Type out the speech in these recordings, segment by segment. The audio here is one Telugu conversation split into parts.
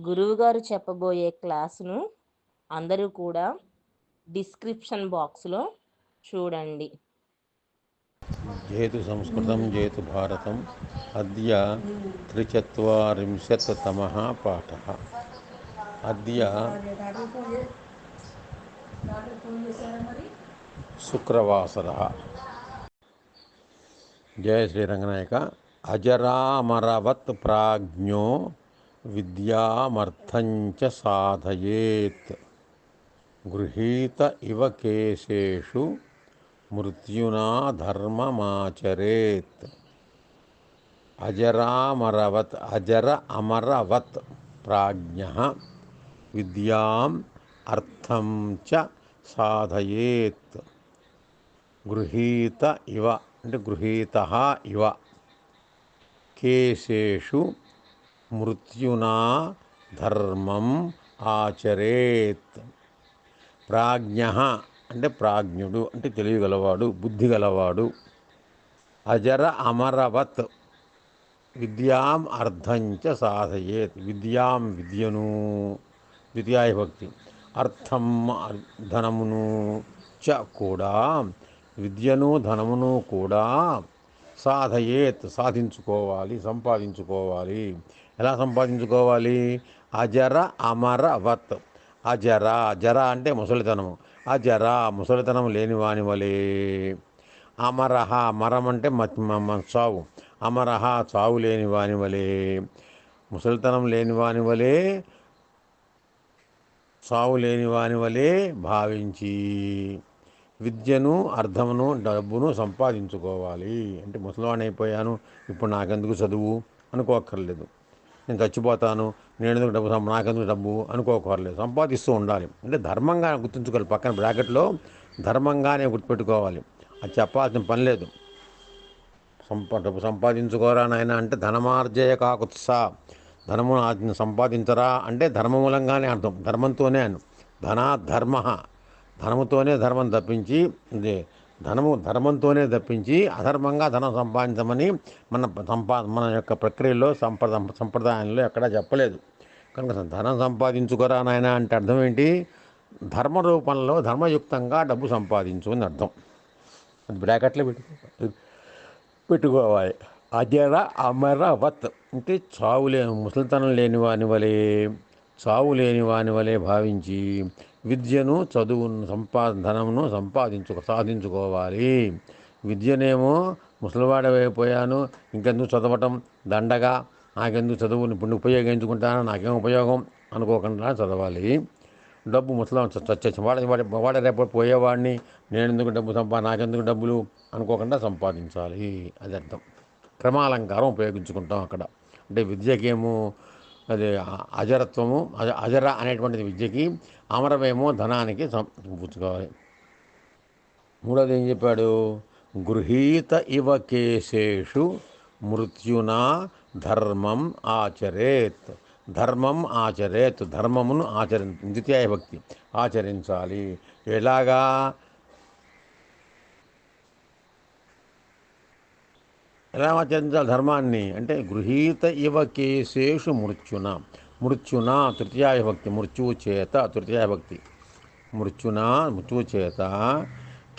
గురువుగారు చెప్పబోయే క్లాసును అందరూ కూడా డిస్క్రిప్షన్ బాక్స్లో చూడండి. జేతు సంస్కృతం జేతు భారతం అద్య త్రిచత్వరింశత్తమ పాఠ. అద్య శుక్రవాసర. జయ శ్రీరంగనాయక అజరామరవత్ ప్రాజ్ఞో విద్యామర్థంచ సాధయేత్. గృహీత ఇవ కేశేషు మృత్యునా ధర్మమాచరేత్. అజరామరవత్ అజర అమరవత్ ప్రాజ్ఞ విద్యాం అర్థం చ సాధయేత్. గృహీత ఇవ అంటే గృహీత ఇవ. కేశేషు మృత్యునా ధర్మం ఆచరేత్. ప్రాజ్ఞ అంటే ప్రాజ్ఞుడు అంటే తెలియగలవాడు బుద్ధి గలవాడు అజర అమరవత్ విద్యాం అర్థంచ సాధయేత్. విద్యాం విద్యను ద్వితీయాభక్తి అర్థం ధనమును చ కూడా విద్యను ధనమును కూడా సాధయేత్. సాధించుకోవాలి సంపాదించుకోవాలి. ఎలా సంపాదించుకోవాలి? అజర అమరవత్ అజర జర అంటే ముసలితనము. అజర ముసలితనం లేని వాని వలే. అమరహ మరం అంటే చావు. అమరహ చావు లేని వాని వలే. ముసలితనం లేని వాని వలే చావు లేని వాని వలే భావించి విద్యను అర్థమును డబ్బును సంపాదించుకోవాలి. అంటే ముసలివాణి అయిపోయాను ఇప్పుడు నాకెందుకు చదువు? అనుకోక్కర్లేదు. నేను చచ్చిపోతాను నేను ఎందుకు డబ్బు నాకెందుకు డబ్బు అనుకోకూడలేదు సంపాదిస్తూ ఉండాలి. అంటే ధర్మంగా గుర్తుంచుకోవాలి. పక్కన బ్రాకెట్లో ధర్మంగానే గుర్తుపెట్టుకోవాలి. అది చెప్పాల్సిన పని లేదు. సంపా డబ్బు సంపాదించుకోరా నాయన అంటే ధనమార్జయ కాకుత్సా. ధనము సంపాదించరా అంటే ధర్మమూలంగానే అర్థం. ధర్మంతోనే అను ధనా ధర్మ. ధనముతోనే ధర్మం తప్పించి ఇది ధనము ధర్మంతోనే తప్పించి అధర్మంగా ధనం సంపాదించమని మన సంపా మన యొక్క ప్రక్రియలో సంప్రద సంప్రదాయంలో ఎక్కడా చెప్పలేదు. కనుక ధనం సంపాదించుకోరా నాయన అంటే అర్థం ఏంటి? ధర్మ రూపంలో ధర్మయుక్తంగా డబ్బు సంపాదించు అని అర్థం. అది బ్రాకెట్లో పెట్టుకో పెట్టుకోవాలి. అజర అమరవత్ అంటే చావు లేని ముసలితనం లేని వాని వలే. చావు లేని వాని వలె భావించి విద్యను చదువును సంపా ధనమును సంపాదించుకో సాధించుకోవాలి. విద్యనేమో ముసలివాడమైపోయాను ఇంకెందుకు చదవటం? దండగా. నాకెందుకు చదువుని ఇప్పుడు ఉపయోగించుకుంటాను? నాకేం ఉపయోగం? అనుకోకుండా చదవాలి. డబ్బు ముసలాం వాడ వాడి వాడ రేపు పోయేవాడిని. నేను ఎందుకు డబ్బు సంపా నాకెందుకు డబ్బులు? అనుకోకుండా సంపాదించాలి. అది అర్థం క్రమాలంకారం ఉపయోగించుకుంటాం అక్కడ. అంటే విద్యకేమో అది అజరత్వము అజ- అజర అనేటువంటిది విద్యకి అమరమేమో ధనానికి సంపుచ్చుకోవాలి మూడోది ఏం చెప్పాడు? గృహీత ఇవ కేశేషు మృత్యునా ధర్మం ఆచరేత్. ధర్మం ఆచరేత్ ధర్మమును ఆచరి ద్వితీయ భక్తి ఆచరించాలి. ఎలాగా? ఎలా ధర్మాన్ని అంటే గృహీత ఇవ కేశేషు మృత్యున. మృత్యున తృతీయ భక్తి మృత్యువు చేత తృతీయాయ భక్తి. మృత్యున మృత్యువు చేత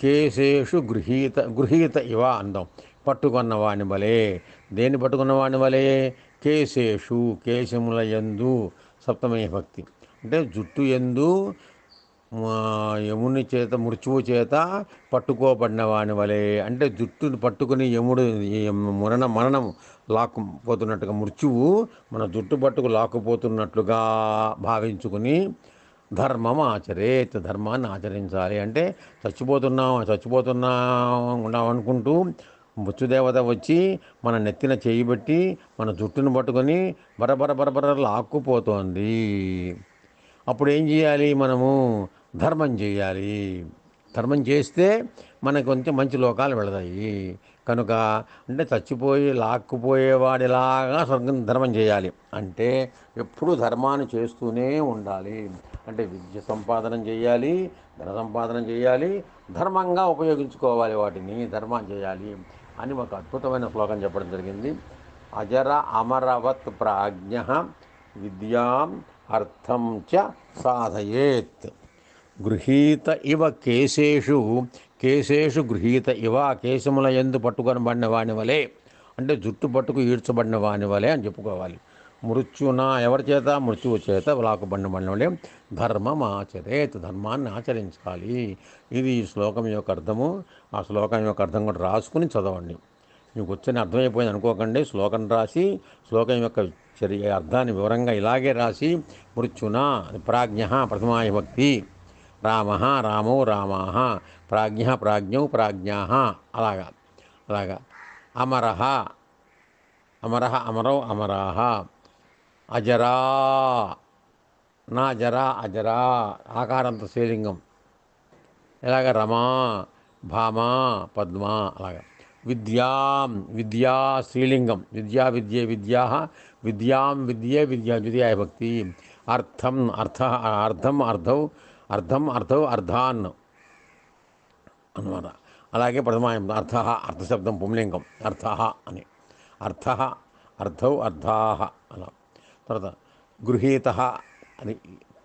కేశేషు గృహీత గృహీత ఇవ అందం. పట్టుకున్న వాని వలే. దేన్ని పట్టుకున్న వాని వలే? కేశేషు కేశముల యందు సప్తమయ భక్తి. అంటే జుట్టు ఎందు యముని చేత మృత్యువు చేత పట్టుకోబడిన వాని వలె. అంటే జుట్టును పట్టుకుని యముడు మరణ మరణం లాక్కుపోతున్నట్టుగా మృత్యువు మన జుట్టు పట్టుకు లాక్కుపోతున్నట్లుగా భావించుకుని ధర్మం ఆచరేత్ ధర్మాన్ని ఆచరించాలి. అంటే చచ్చిపోతున్నాం చచ్చిపోతున్నాం ఉన్నాం అనుకుంటూ మృత్యుదేవత వచ్చి మన నెత్తిన చేయిబెట్టి మన జుట్టును పట్టుకొని బరబర బరబర లాక్కుపోతోంది. అప్పుడు ఏం చేయాలి మనము? ధర్మం చేయాలి. ధర్మం చేస్తే మనకు కొంచెం మంచి లోకాలు వెళతాయి. కనుక అంటే చచ్చిపోయి లాక్కుపోయేవాడిలాగా స్వర్గం ధర్మం చేయాలి. అంటే ఎప్పుడూ ధర్మాన్ని చేస్తూనే ఉండాలి. అంటే విద్య సంపాదన చేయాలి ధన సంపాదన చేయాలి ధర్మంగా ఉపయోగించుకోవాలి వాటిని ధర్మం చేయాలి అని ఒక అద్భుతమైన శ్లోకం చెప్పడం జరిగింది. అజర అమరవత్ ప్రాజ్ఞ విద్యాం అర్థం చ సాధయేత్. గృహీత ఇవ కేశేషు కేశేషు గృహీత ఇవ కేశముల ఎందు పట్టుకొనబడిన వాని వలె. అంటే జుట్టు పట్టుకు ఈడ్చబడిన వాని వలె అని చెప్పుకోవాలి. మృత్యున ఎవరి చేత? మృత్యువు చేత లాక్కుబడిన వలె. ధర్మం ఆచరేత్ ధర్మాన్ని ఆచరించాలి. ఇది ఈ శ్లోకం యొక్క అర్థము. ఆ శ్లోకం యొక్క అర్థం కూడా రాసుకుని చదవండి. మీకు వచ్చని అర్థమైపోయింది అనుకోకండి. శ్లోకం రాసి శ్లోకం యొక్క చర్య అర్థాన్ని వివరంగా ఇలాగే రాసి మృత్యున ప్రాజ్ఞ ప్రథమాయ భక్తి. రామ రామో రామా ప్రాజ్ఞ ప్రాజ్ఞౌ ప్రాజ్ఞా అలాగా అలాగా. అమర అమర అమరౌ అమరా. అజరా నా జరా అజరా ఆకారంత శ్రీలింగం ఇలాగ రమా భామ పద్మ అలాగా. విద్యాం విద్యా స్త్రీలింగం. విద్యా విద్యే విద్యా విద్యాం విద్యే విద్యా ద్వితీయ భక్తి. అర్థం అర్థ అర్థం అర్థౌ అర్థం అర్థౌ అర్థాన్. అనమాట అలాగే ప్రథమాయం అర్థ అర్థశబ్దం పుంలింగం. అర్థ అని. అర్థ అర్థౌ అర్థా అలా తర్వాత గృహీత అని.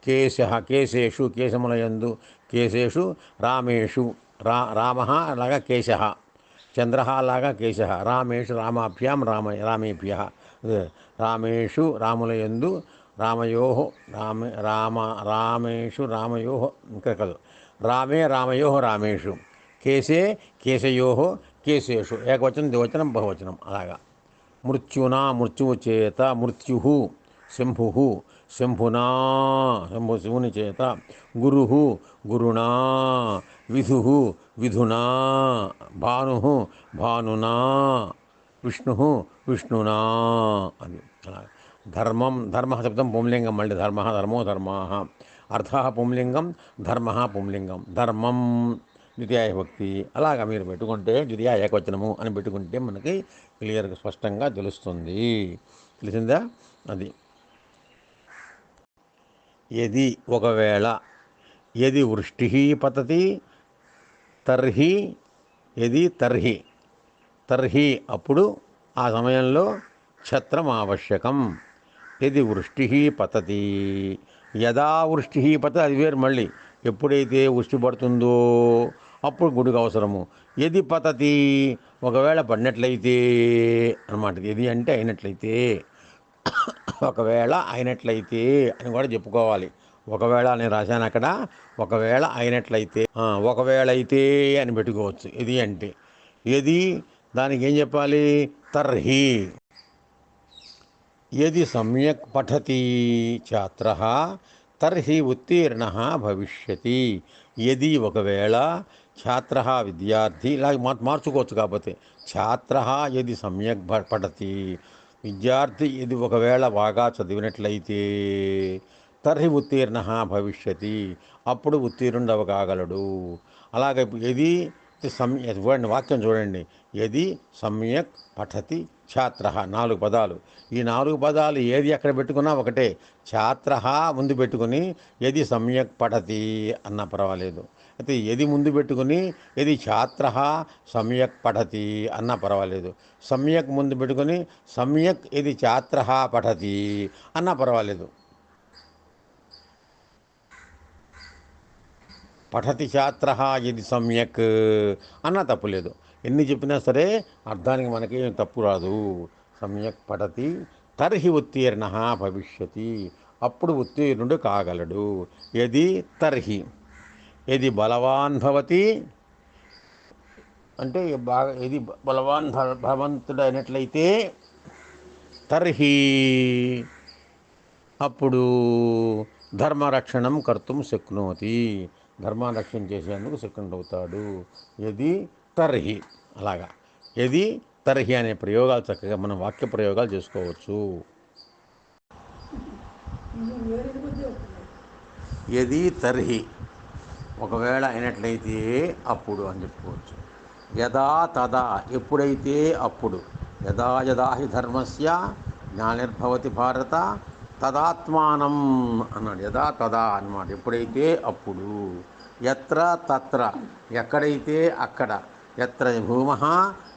కేశ కేశేషు కేశములయందు. కేశేషు రామేషు రా రామ అలాగా కేశ. చంద్రహాలాగా కేశ. రామేషు రామాభ్యాం రామ రామేభ్య. రామేషు రాములయందు రామయో రామ రామ రామేషు రామయో ఇంకా కాదు రామే రామయో రామేషు. కేశే కేశయో కేశేషు. ఏకవచనం ద్వివచనం బహువచనం. అలాగా. మృత్యునా మృత్యువు చేత మృత్యు శంభు శంభునా శంభు శివుని చేత గురు గురుణా విధు విధునా భాను భానునా విష్ణు విష్ణునా అని. ధర్మం ధర్మ శబ్దం పుంలింగం మళ్ళీ ధర్మ ధర్మో ధర్మా. అర్థ పుంలింగం ధర్మ పుంలింగం. ధర్మం ద్వితీయ భక్తి. అలాగా మీరు పెట్టుకుంటే ద్వితీయ ఏకవచనము అని పెట్టుకుంటే మనకి క్లియర్గా స్పష్టంగా తెలుస్తుంది. తెలిసిందా? అది. యది ఒకవేళ యది వృష్టి పతతి తర్హి యది తర్హి. తర్హి అప్పుడు ఆ సమయంలో ఛత్రం ఆవశ్యకం. యది వృష్టి పతతి. యదా వృష్టి పత అది వేరు మళ్ళీ. ఎప్పుడైతే వృష్టి పడుతుందో అప్పుడు గుడికి అవసరము. ఎది పతతి ఒకవేళ పడినట్లయితే అనమాట ఎది అంటే అయినట్లయితే. ఒకవేళ అయినట్లయితే అని కూడా చెప్పుకోవాలి. ఒకవేళ నేను రాశాను అక్కడ ఒకవేళ అయినట్లయితే ఒకవేళ అయితే అని పెట్టుకోవచ్చు. ఇది అంటే ఏది? దానికి ఏం చెప్పాలి? తర్హి. యది సమ్యక్ పఠతి ఛాత్ర తర్హి ఉత్తీర్ణ భవిష్యతి. యది ఒకవేళ ఛాత్ర విద్యార్థి ఇలా మార్చుకోవచ్చు కాకపోతే ఛాత్ర యది సమ్యక్ పఠతి. విద్యార్థి ఇది ఒకవేళ బాగా చదివినట్లయితే తర్హి ఉత్తీర్ణ భవిష్యతి. అప్పుడు ఉత్తీర్ణుడవకాగలడు అలాగే ఇది సమ్య చూడండి వాక్యం చూడండి. ఎది సమ్యక్ పఠతి ఛాత్ర నాలుగు పదాలు. ఈ నాలుగు పదాలు ఏది ఎక్కడ పెట్టుకున్నా ఒకటే. ఛాత్ర ముందు పెట్టుకుని యది సమ్యక్ పఠతి అన్న పర్వాలేదు. అయితే ఎది ముందు పెట్టుకుని ఎది ఛాత్ర సమ్యక్ పఠతి అన్న పర్వాలేదు. సమ్యక్ ముందు పెట్టుకుని సమ్యక్ ఎది ఛాత్ర పఠతి అన్న పర్వాలేదు. పఠతి శాస్త్ర ఇది సమ్యక్ అన్న తప్పులేదు ఎన్ని చెప్పినా సరే అర్థానికి మనకి ఏం తప్పు రాదు. సమ్యక్ పఠతి తర్హి ఉత్తీర్ణ భవిష్యతి. అప్పుడు ఉత్తీర్ణుడు కాగలడు. ఎది తర్హి. ఎది బలవాన్ భవతి. అంటే బాగా ఇది బలవాన్ భగవంతుడు అయినట్లయితే తర్హి. అప్పుడు ధర్మరక్షణం కర్తం శక్నోతి. ధర్మరక్షణ చేసేందుకు శక్నుడవుతాడు ఎది తర్హి. అలాగా. ఎది తర్హి అనే ప్రయోగాలు చక్కగా మనం వాక్య ప్రయోగాలు చేసుకోవచ్చు. ఎది తర్హి. ఒకవేళ అయినట్లయితే అప్పుడు అని చెప్పుకోవచ్చు. యదా తదా. ఎప్పుడైతే అప్పుడు. యదా యదా హి ధర్మస్య. జ్ఞానిర్భవతి భారత. తదాత్మానం అన్నాడు. యదా తదా అన్నమాట. ఎప్పుడైతే అప్పుడు. ఎత్ర తత్ర. ఎక్కడైతే అక్కడ. ఎత్ర భూమ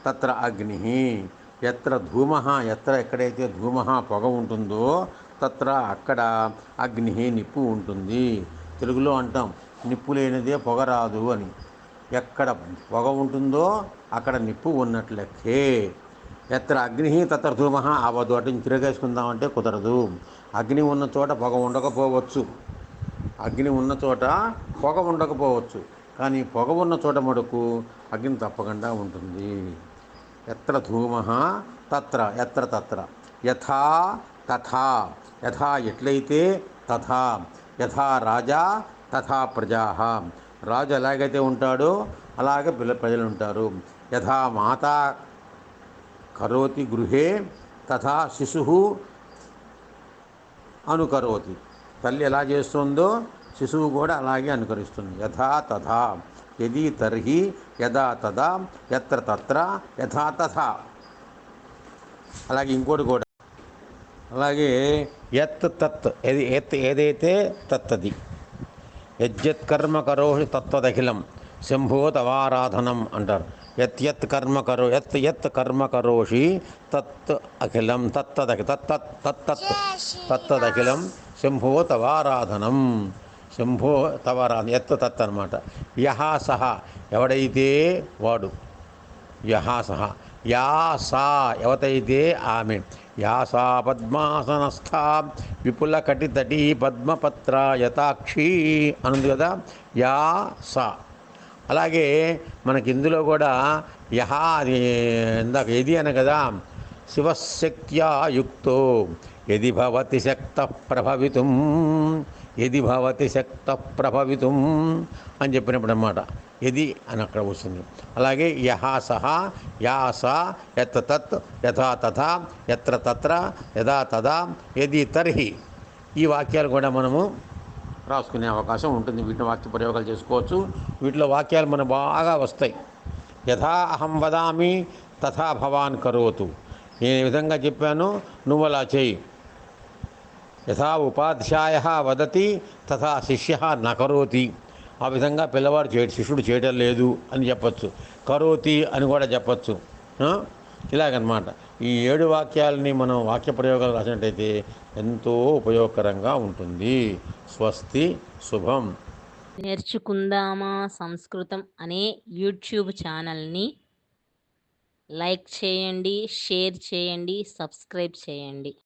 తత్ర అగ్ని. ఎత్ర ధూమ ఎత్ర ఎక్కడైతే ధూమ పొగ ఉంటుందో తత్ర అక్కడ అగ్ని నిప్పు ఉంటుంది. తెలుగులో అంటాం నిప్పు లేనిదే పొగ రాదు అని. ఎక్కడ పొగ ఉంటుందో అక్కడ నిప్పు ఉన్నట్లెక్కే ఎత్ర అగ్ని తత్ర ధూమ అవదు. అటు తిరగేసుకుందామంటే కుదరదు. అగ్ని ఉన్న చోట పొగ ఉండకపోవచ్చు. అగ్ని ఉన్న చోట పొగ ఉండకపోవచ్చు. కానీ పొగ ఉన్న చోట మటుకు అగ్ని తప్పకుండా ఉంటుంది. ఎత్ర ధూమ తత్ర ఎత్ర తత్ర. యథా తథా. యథా ఎట్లయితే తథా. యథా రాజా తథా ప్రజా రాజు ఎలాగైతే ఉంటాడో అలాగే పిల్ల ప్రజలు ఉంటారు యథా మాత కరోతి గృహే తథా శిశు అనుకరోతి. తల్లి ఎలా చేస్తుందో శిశువు కూడా అలాగే అనుకరిస్తుంది. యథా తథా యది తర్హి యదా తదా ఎత్ర తత్ర యథా తథా. అలాగే ఇంకోటి కూడా. అలాగే ఎత్ తత్ ఏది ఎత్ ఏదైతే తత్తది. యజ్జత్ కర్మ కరోహి తత్వదఖిలం శంభో తవారాధనం అంటారు. యత్ యత్ కర్మ కరో యత్ యత్ కర్మ కరోషి తత్ అఖిలం తత్తదఖి తత్ తత్ తత్తత్ తత్తదఖిలం శంభో తవారాధనం శంభో తవారాధన ఎత్ తత్ అనమాట యహ సహ ఎవడైతే వాడు యహ సహ యా సా ఎవతైతే ఆమె యా సా పద్మాసనస్థ విపుల కటితటి పద్మపత్ర యథాక్షి అనుంది కదా యా సా. అలాగే మనకి ఇందులో కూడా యహ అది ఇందాక ఏది అన కదా శివశక్త్యా యుక్తో ఎది భవతి శక్త ప్రభవితం ఎది భవతి శక్త ప్రభవితం అని చెప్పినప్పుడు అన్నమాట ఎది అని అక్కడ వస్తుంది అలాగే యహా సహా యా సా ఎత్ తత్ యథా తథా ఎత్ర తత్ర యథా తదా ఎది తర్హి. ఈ వాక్యాలు కూడా మనము రాసుకునే అవకాశం ఉంటుంది. వీటిని వాక్య ప్రయోగాలు చేసుకోవచ్చు. వీటిలో వాక్యాలు మనకు బాగా వస్తాయి. యథా అహం వదామి తథా భవాన్ కరోతు. నేను ఈ విధంగా చెప్పాను. నువ్వు అలా చేయి. యథా ఉపాధ్యాయ వదతి తథా శిష్య నకరోతి ఆ విధంగా పిల్లవాడు చే శిష్యుడు చేయడం లేదు అని చెప్పచ్చు. కరోతి అని కూడా చెప్పచ్చు. ఇలాగనమాట. ఈ ఏడు వాక్యాలని మనం వాక్య ప్రయోగాలు రాసినట్టయితే ఎంతో ఉపయోగకరంగా ఉంటుంది. స్వస్తి శుభం. నేర్చుకుందామా సంస్కృతం అనే యూట్యూబ్ ఛానల్ని లైక్ చేయండి షేర్ చేయండి సబ్స్క్రైబ్ చేయండి.